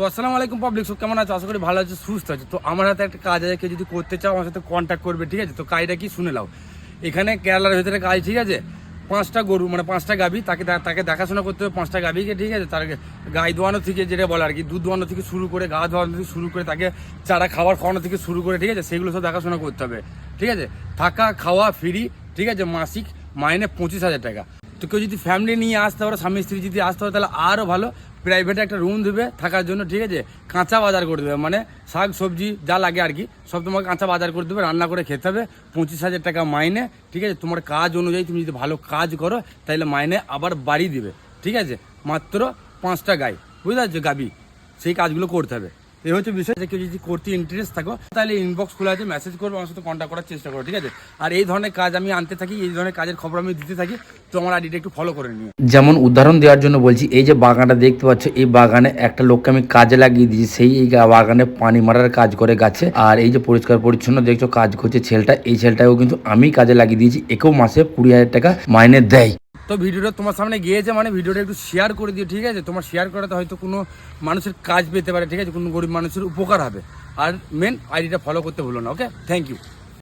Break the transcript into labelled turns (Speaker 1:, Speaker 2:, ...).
Speaker 1: তো আসসালামু আলাইকুম পাবলিক সব কেমন আছে? আশা করি ভালো আছে, সুস্থ আছে। তো আমার হাতে একটা কাজ আছে, কেউ যদি করতে চাও, আমার সাথে কন্ট্যাক্ট করবে, ঠিক আছে? তো কাজটা কি শুনে নাও। এখানে কেরালার ভেতরে কাজ, ঠিক আছে? পাঁচটা গরু মানে পাঁচটা গাভি, তাকে তাকে দেখাশোনা করতে হবে পাঁচটা গাভিকে, ঠিক আছে? তার গাই দোয়ানো থেকে যেটা বলে আর কি, দুধ দোয়ানো থেকে শুরু করে, গা ধোয়ানো থেকে শুরু করে, তাকে চারা খাবার খাওয়ানো থেকে শুরু করে, ঠিক আছে? সেগুলো সব দেখাশোনা করতে হবে, ঠিক আছে? থাকা, খাওয়া ফ্রি ঠিক আছে? মাসিক মাইনে পঁচিশ হাজার টাকা। তো কেউ যদি ফ্যামিলি নিয়ে আসতে পারো, স্বামী স্ত্রী যদি আসতে পারে, তাহলে আরও ভালো। প্রাইভেটে একটা রুম দেবে থাকার জন্য, ঠিক আছে? কাঁচা বাজার করে দেবে মানে শাক, সবজি যা লাগে আর কি, সব তোমাকে কাঁচা বাজার করে দেবে, রান্না করে খেতে হবে, পঁচিশ হাজার টাকা মাইনে, ঠিক আছে? তোমার কাজ অনুযায়ী তুমি যদি ভালো কাজ করো, তাহলে মাইনে আবার বাড়ি দিবে, ঠিক আছে? মাত্র পাঁচটা গাই, বুঝতে পারছ গাবি? সেই কাজগুলো করতে হবে। এই হচ্ছে বিষয়। যে কেউ যদি করতে ইন্টারেস্ট থাকো, তাহলে ইনবক্স খোলা আছে মেসেজ করব, আমার সাথে কন্ট্যাক্ট করার চেষ্টা করো, ঠিক আছে? আর এই ধরনের কাজ আমি আনতে থাকি, এই ধরনের কাজের খবর আমি দিতে থাকি, তো আমার আইডিটা একটু ফলো করে নিও।
Speaker 2: যেমন উদাহরণ দেওয়ার জন্য বলছি, এই যে বাগানটা দেখতে পাচ্ছ, এই বাগানে একটা লোককে আমি কাজে লাগিয়ে দিয়েছি, সেই এই বাগানে পানি মারার কাজ করে গাছে। আর এই যে পরিষ্কার পরিচ্ছন্ন দেখছ, কাজ করছে ছেলেটা, এই ছেলেটাকেও কিন্তু আমি কাজে লাগিয়ে দিয়েছি, একেও মাসে কুড়ি হাজার টাকা মাইনে দেয়।
Speaker 1: তো ভিডিওটা তোমার সামনে গিয়েছে মানে ভিডিওটা একটু শেয়ার করে দিও, ঠিক আছে? তোমার শেয়ার করাতে হয়তো কোনো মানুষের কাজ পেতে পারে, ঠিক আছে? কোনো গরিব মানুষের উপকার হবে। আর মেন আইডিটা ফলো করতে ভুলো না ওকে থ্যাংক ইউ